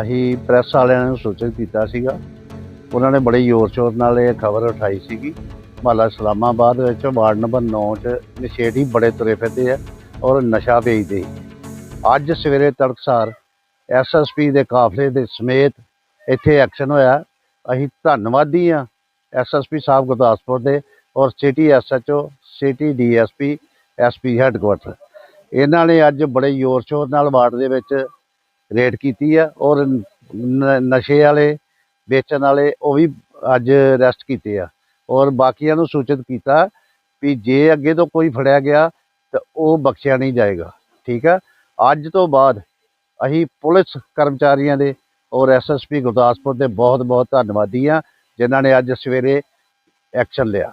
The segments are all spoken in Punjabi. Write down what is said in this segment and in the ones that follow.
ਅਸੀਂ ਪ੍ਰੈਸ ਵਾਲਿਆਂ ਨੂੰ ਸੂਚਿਤ ਕੀਤਾ ਸੀਗਾ। ਉਹਨਾਂ ਨੇ ਬੜੇ ਜ਼ੋਰ ਸ਼ੋਰ ਨਾਲ ਇਹ ਖਬਰ ਉਠਾਈ ਸੀਗੀ। ਮਹੱਲਾ ਇਸਲਾਮਾਬਾਦ ਵਿੱਚ ਵਾਰਡ ਨੰਬਰ 9 'ਚ ਨਸ਼ੇੜੀ ਬੜੇ ਤੁਰੇ ਫਿਰਦੇ ਆ ਔਰ ਨਸ਼ਾ ਵੇਚਦੇ। ਅੱਜ ਸਵੇਰੇ ਤੜਕਸਾਰ ਐਸਐਸਪੀ ਦੇ ਕਾਫਲੇ ਦੇ ਸਮੇਤ ਇੱਥੇ ਐਕਸ਼ਨ ਹੋਇਆ। ਅਸੀਂ ਧੰਨਵਾਦੀ ਆ ਐਸਐਸਪੀ ਸਾਹਿਬ ਗੁਰਦਾਸਪੁਰ ਦੇ ਔਰ city SHO city DSP SP headquarter ਇਹਨਾਂ ਨੇ ਅੱਜ ਬੜੇ ਜ਼ੋਰ ਸ਼ੋਰ ਨਾਲ ਵਾਰਡ ਦੇ ਵਿੱਚ ਰੇਡ ਕੀਤੀ ਆ ਔਰ ਨਸ਼ੇ ਵਾਲੇ ਵੇਚਣ ਵਾਲੇ ਉਹ ਵੀ ਅੱਜ ਅਰੈਸਟ ਕੀਤੇ ਆ। ਔਰ ਬਾਕੀਆਂ ਨੂੰ ਸੂਚਿਤ ਕੀਤਾ ਵੀ ਜੇ ਅੱਗੇ ਤੋਂ ਕੋਈ ਫੜਿਆ ਗਿਆ ਤਾਂ ਉਹ ਬਖਸ਼ਿਆ ਨਹੀਂ ਜਾਏਗਾ। ਠੀਕ ਆ? ਅੱਜ ਤੋਂ ਬਾਅਦ ਅਸੀਂ ਪੁਲਿਸ ਕਰਮਚਾਰੀਆਂ ਦੇ ਔਰ ਐਸਐਸਪੀ ਗੁਰਦਾਸਪੁਰ ਦੇ ਬਹੁਤ ਬਹੁਤ ਧੰਨਵਾਦੀ ਆ ਜਿਨ੍ਹਾਂ ਨੇ ਅੱਜ ਸਵੇਰੇ ਐਕਸ਼ਨ ਲਿਆ।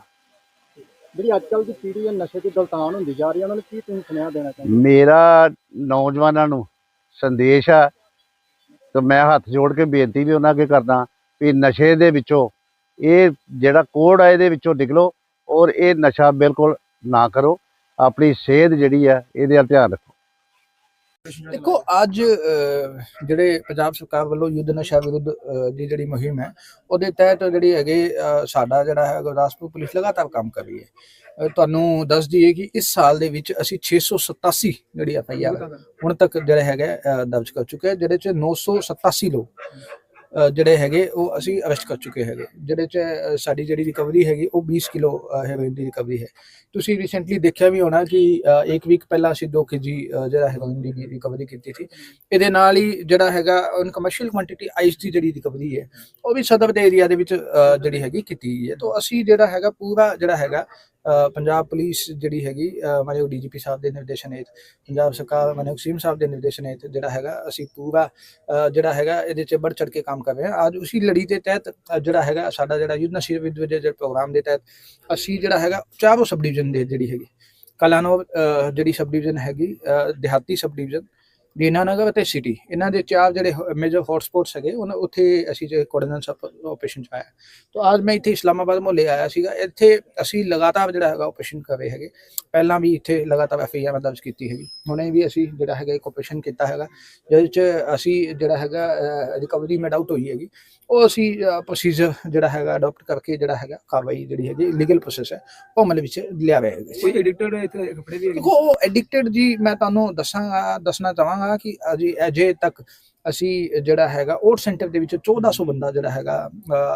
ਜਿਹੜੀ ਅੱਜ ਕੱਲ੍ਹ ਦੀ ਪੀੜ੍ਹੀ ਹੈ ਨਸ਼ੇ ਦੀ ਗਲਤਾਨ ਹੁੰਦੀ ਜਾ ਰਹੀ ਹੈ ਉਹਨਾਂ ਨੂੰ ਕੀ ਤੁਸੀਂ ਸੁਨੇਹਾ ਦੇਣਾ ਚਾਹੁੰਦੇ ਮੇਰਾ ਨੌਜਵਾਨਾਂ ਨੂੰ ਸੰਦੇਸ਼ ਆ। ਤੇ ਮੈਂ ਹੱਥ ਜੋੜ ਕੇ ਬੇਨਤੀ ਵੀ ਉਹਨਾਂ ਅੱਗੇ ਕਰਦਾ ਵੀ ਨਸ਼ੇ ਦੇ ਵਿੱਚੋਂ, ਇਹ ਜਿਹੜਾ ਕੋਡ ਆ ਇਹਦੇ ਵਿੱਚੋਂ ਨਿਕਲੋ ਔਰ ਇਹ ਨਸ਼ਾ ਬਿਲਕੁਲ ਨਾ ਕਰੋ। ਆਪਣੀ ਸਿਹਤ ਜਿਹੜੀ ਆ, ਇਹਦੇ ਵੱਲ ਧਿਆਨ ਰੱਖੋ। ਦੇਖੋ ਅੱਜ ਜਿਹੜੇ ਪੰਜਾਬ ਸਰਕਾਰ ਵੱਲੋਂ ਯੁੱਧ ਨਸ਼ਾ ਵਿਰੁੱਧ ਦੀ ਜਿਹੜੀ ਮੁਹਿੰਮ ਹੈ ਉਹਦੇ ਤਹਿਤ ਜਿਹੜੀ ਹੈਗੇ ਸਾਡਾ ਜਿਹੜਾ ਹੈ ਗੁਰਦਾਸਪੁਰ ਪੁਲਿਸ ਲਗਾਤਾਰ ਕੰਮ ਕਰ ਰਹੀ ਹੈ। ਤੁਹਾਨੂੰ ਦੱਸ ਦਈਏ ਕਿ ਇਸ ਸਾਲ ਦੇ ਵਿੱਚ ਅਸੀਂ 687 ਜਿਹੜੀ ਐਫ ਆਈ ਆਰ ਹੁਣ ਤੱਕ ਜਿਹੜਾ ਹੈਗਾ ਦਰਜ ਕਰ ਚੁੱਕੇ ਹਾਂ ਜਿਹਦੇ ਚ 987 ਲੋਕ ਜਿਹੜੇ ਹੈਗੇ, ਉਹ ਅਸੀਂ ਅਰੈਸਟ ਕਰ ਚੁੱਕੇ ਹੈਗੇ। ਜਿਹਦੇ ਚ ਸਾਡੀ ਜਿਹੜੀ ਰਿਕਵਰੀ ਹੈਗੀ, ਉਹ 20 ਕਿਲੋ ਹੈਰੋਇਨ ਦੀ ਰਿਕਵਰੀ ਹੈ। ਤੁਸੀਂ ਰੀਸੈਂਟਲੀ ਦੇਖਿਆ ਵੀ ਹੋਣਾ ਕਿ ਇੱਕ ਵੀਕ ਪਹਿਲਾਂ ਅਸੀਂ 2 ਕੇਜੀ ਜਿਹੜਾ ਹੈਰੋਇਨ ਦੀ ਰਿਕਵਰੀ ਕੀਤੀ ਸੀ। ਇਹਦੇ ਨਾਲ ਹੀ ਜਿਹੜਾ ਹੈਗਾ ਔਨ ਕਮਰਸ਼ੀਅਲ ਕੁਆਂਟੀਟੀ ਆਈਸ ਦੀ ਜਿਹੜੀ ਰਿਕਵਰੀ ਹੈ, ਉਹ ਵੀ ਸਦਰ ਦੇ ਏਰੀਆ ਦੇ ਵਿੱਚ ਜਿਹੜੀ ਹੈਗੀ ਕੀਤੀ ਗਈ ਹੈ। ਤਾਂ ਅਸੀਂ ਜਿਹੜਾ ਹੈਗਾ, ਪੂਰਾ ਜਿਹੜਾ ਹੈਗਾ ਪੰਜਾਬ ਪੁਲਿਸ ਜਿਹੜੀ ਹੈਗੀ ਅਹ, ਮਾਨਯੋਗ ਡੀਜੀਪੀ ਸਾਹਿਬ ਦੇ ਨਿਰਦੇਸ਼ਨ ਹੇਠ ਪੰਜਾਬ ਸਰਕਾਰ ਮਾਨਯੋਗ ਸੀਐਮ ਸਾਹਿਬ ਦੇ ਨਿਰਦੇਸ਼ਨ ਹੇਠ ਜਿਹੜਾ ਹੈਗਾ ਅਸੀਂ ਪੂਰਾ ਜਿਹੜਾ ਹੈਗਾ ਇਹਦੇ 'ਚ ਬੜ ਚੜ ਕੇ ਕੰਮ ਕਰ ਰਹੇ ਹਾਂ। ਅੱਜ ਉਸੇ ਲੜੀ ਦੇ ਤਹਿਤ ਜਿਹੜਾ ਹੈਗਾ ਸਾਡਾ ਜਿਹੜਾ ਯੁੱਧ ਨਸ਼ੇ ਵਿਰੁੱਧ ਦੇ ਪ੍ਰੋਗਰਾਮ ਦੇ ਤਹਿਤ ਅਸੀਂ ਜਿਹੜਾ ਹੈਗਾ ਚਾਰੋਂ ਸਬ ਡਿਵੀਜ਼ਨ ਦੇ ਜਿਹੜੀ ਹੈਗੀ ਕਲਾਨੋ ਜਿਹੜੀ ਸਬ ਡਿਵੀਜ਼ਨ ਹੈਗੀ ਅਹ, ਦਿਹਾਤੀ ਸਬ ਡਿਵੀਜ਼ਨ ਦੀਨਾਨਗਰ ਅਤੇ ਸਿਟੀ ਇਹਨਾਂ ਦੇ ਚਾਰ ਜਿਹੜੇ ਮੇਜਰ ਹੌਟਸਪੌਟਸ ਹੈਗੇ ਉਹਨਾਂ ਉੱਥੇ ਅਸੀਂ ਜੇ ਕੋਆਰਡੀਨੇਸ਼ਨ ਆਪਰੇਸ਼ਨ ਚ ਆਇਆ। ਤਾਂ ਅੱਜ ਮੈਂ ਇੱਥੇ ਇਸਲਾਮਾਬਾਦ ਮੁਹੱਲੇ ਆਇਆ ਸੀਗਾ ਇੱਥੇ ਅਸੀਂ ਲਗਾਤਾਰ ਜਿਹੜਾ ਹੈਗਾ ਆਪਰੇਸ਼ਨ ਕਰ ਰਹੇ ਹੈਗੇ। ਪਹਿਲਾਂ ਵੀ ਇੱਥੇ ਲਗਾਤਾਰ ਐਫ ਆਈ ਆਰ ਦਰਜ ਕੀਤੀ ਹੈਗੀ। ਹੁਣੇ ਵੀ ਅਸੀਂ ਜਿਹੜਾ ਹੈਗਾ ਇੱਕ ਆਪਰੇਸ਼ਨ ਕੀਤਾ ਹੈਗਾ ਜਿਹਦੇ ਚ ਅਸੀਂ ਜਿਹੜਾ ਹੈਗਾ ਰਿਕਵਰੀ ਮੇਡ ਆਊਟ ਹੋਈ ਹੈਗੀ। ਉਹ ਅਸੀਂ ਪ੍ਰੋਸੀਜਰ ਜਿਹੜਾ ਹੈਗਾ ਅਡਾਪਟ ਕਰਕੇ ਜਿਹੜਾ ਹੈਗਾ ਕਾਰਵਾਈ ਜਿਹੜੀ ਹੈਗੀ ਲੀਗਲ ਪ੍ਰੋਸੈਸ ਹੈ ਉਹ ਅਮਲ ਵਿੱਚ ਲਿਆ ਰਿਹਾ ਹੈਗਾ। ਕੋਈ ਐਡਿਕਟਡ ਇੱਥੇ ਕੱਪੜੇ ਦੀ ਦੇਖੋ ਉਹ ਐਡਿਕਟਡ ਜੀ ਮੈਂ ਤੁਹਾਨੂੰ ਦੱਸਾਂਗਾ ਦੱਸਣਾ ਚਾਹਾਂਗਾ ਕਿ ਅਜੇ ਅਜੇ ਤੱਕ ਅਸੀਂ ਜਿਹੜਾ ਹੈਗਾ ਓਟ ਸੈਂਟਰ ਦੇ ਵਿੱਚ 1400 ਬੰਦਾ ਜਿਹੜਾ ਹੈਗਾ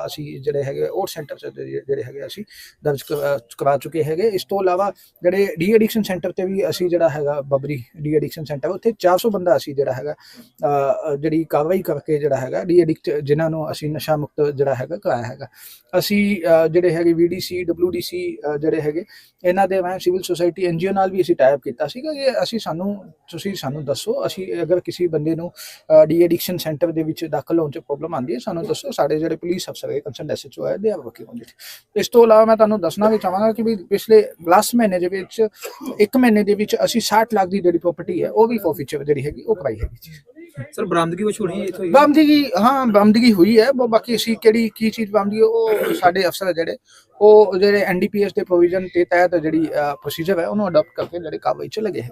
ਅਸੀਂ ਜਿਹੜੇ ਹੈਗੇ ਓਟ ਸੈਂਟਰ ਚ ਜਿਹੜੇ ਹੈਗੇ ਅਸੀਂ ਦਰਜ ਕਰਾ- ਕਰਾ ਚੁੱਕੇ ਹੈਗੇ। ਇਸ ਤੋਂ ਇਲਾਵਾ ਜਿਹੜੇ ਡੀ ਐਡਿਕਸ਼ਨ ਸੈਂਟਰ ਤੇ ਵੀ ਅਸੀਂ ਜਿਹੜਾ ਹੈਗਾ ਬਬਰੀ ਡੀ ਐਡਿਕਸ਼ਨ ਸੈਂਟਰ ਉੱਥੇ 400 ਬੰਦਾ ਅਸੀਂ ਜਿਹੜਾ ਹੈਗਾ ਜਿਹੜੀ ਕਾਰਵਾਈ ਕਰਕੇ ਜਿਹੜਾ ਹੈਗਾ ਡੀ ਐਡਿਕਟ ਜਿਨ੍ਹਾਂ ਨੂੰ ਅਸੀਂ ਨਸ਼ਾ ਮੁਕਤ ਜਿਹੜਾ ਹੈਗਾ ਕਰਾਇਆ ਹੈਗਾ। ਅਸੀਂ ਜਿਹੜੇ ਹੈਗੇ ਵੀਡੀਸੀ, ਡਬਲਯੂਡੀਸੀ ਜਿਹੜੇ ਹੈਗੇ, ਇਹਨਾਂ ਦੇ ਮੈਂ ਸਿਵਲ ਸੁਸਾਇਟੀ ਐਨਜੀਓ ਨਾਲ ਵੀ ਅਸੀਂ ਟਾਈਪ ਕੀਤਾ ਸੀਗਾ। ਕਿ ਅਸੀਂ ਸਾਨੂੰ, ਤੁਸੀਂ ਸਾਨੂੰ ਦੱਸੋ, ਅਸੀਂ ਅਗਰ ਕਿਸੇ ਬੰਦੇ ਨੂੰ ਡੀ ਐਡਿਕਸ਼ਨ ਸੈਂਟਰ ਦੇ ਵਿੱਚ ਦਾਖਲ ਹੋਣ ਚ ਪ੍ਰੋਬਲਮ ਆਉਂਦੀ ਹੈ। ਸਾਨੂੰ ਦੱਸੋ ਸਾਡੇ ਜਿਹੜੇ ਪੁਲਿਸ ਅਫਸਰ ਹੈ ਕੰਸਰਨ ਐਸਐਚਓ ਹੈ they are working on it ਇਸ ਤੋਂ ਇਲਾਵਾ ਮੈਂ ਤੁਹਾਨੂੰ ਦੱਸਣਾ ਵੀ ਚਾਹਾਂਗਾ ਕਿ ਵੀ ਪਿਛਲੇ ਲਾਸਟ ਮਹੀਨੇ ਦੇ ਵਿੱਚ ਇੱਕ ਮਹੀਨੇ ਦੇ ਵਿੱਚ ਅਸੀਂ 60 ਲੱਖ ਦੀ ਜਿਹੜੀ ਪ੍ਰਾਪਰਟੀ ਹੈ ਉਹ ਵੀ ਫੋਰਫੀਚਰ ਜਿਹੜੀ ਹੈਗੀ ਉਹ ਕਰਾਈ ਹੈਗੀ ਸਰ ਬਰਾਮਦਗੀ ਕੁਛ ਹੋਣੀ ਹੈ ਇੱਥੋਂ ਬਰਾਮਦਗੀ ਹਾਂ ਬਰਾਮਦਗੀ ਹੋਈ ਹੈ ਬਾਕੀ ਅਸੀਂ ਕਿਹੜੀ ਕੀ ਚੀਜ਼ ਬਰਾਮਦਗੀ ਉਹ ਸਾਡੇ ਅਫਸਰ ਜਿਹੜੇ ਉਹ ਜਿਹੜੇ ਐਨਡੀਪੀਐਸ ਦੇ ਪ੍ਰੋਵੀਜ਼ਨ ਤੇ ਤਹਿਤ ਜਿਹੜੀ ਪ੍ਰੋਸੀਜਰ ਹੈ ਉਹਨੂੰ ਅਡਾਪਟ ਕਰਕੇ ਜਿਹੜੇ ਕਾਰਵਾਈ ਚ ਲੱਗੇ ਹੈ